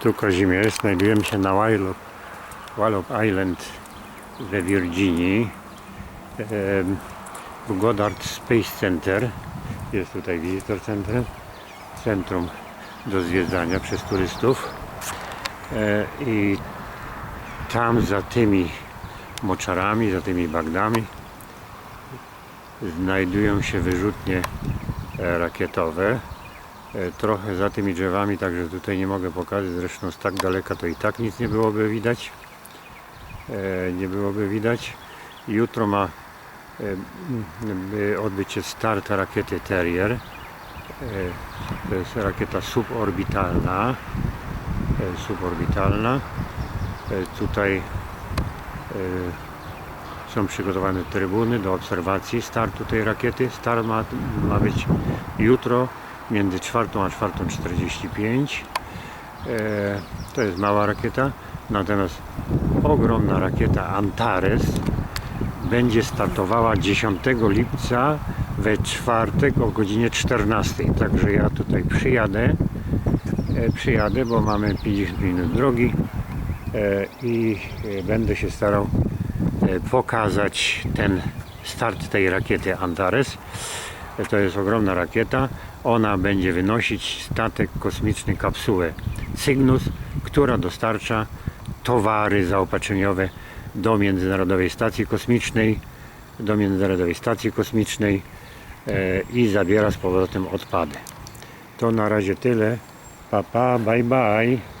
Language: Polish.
Tu Kazimierz, znajdujemy się na Wallop, Wallop Island we Virginii. W Goddard Space Center. Jest tutaj Visitor Center centrum do zwiedzania przez turystów. E, i tam za tymi moczarami, za tymi bagdami znajdują się wyrzutnie e, rakietowe trochę za tymi drzewami, także tutaj nie mogę pokazać, zresztą z tak daleka to i tak nic nie byłoby widać. E, Nie byłoby widać. Jutro ma e, odbyć się start rakiety Terrier. E, To jest rakieta suborbitalna. E, Suborbitalna. E, Tutaj e, są przygotowane trybuny do obserwacji startu tej rakiety. Start ma, ma być jutro między 4 a 4.45. E, to jest mała rakieta, natomiast ogromna rakieta Antares będzie startowała 10 lipca we czwartek o godzinie 14. Także ja tutaj przyjadę, e, przyjadę, bo mamy 50 minut drogi e, i będę się starał pokazać ten start tej rakiety Antares. To jest ogromna rakieta. Ona będzie wynosić statek kosmiczny kapsułę Cygnus, która dostarcza towary zaopatrzeniowe do Międzynarodowej Stacji Kosmicznej, do Międzynarodowej Stacji Kosmicznej e, i zabiera z powrotem odpady. To na razie tyle. Pa, pa, bye, bye.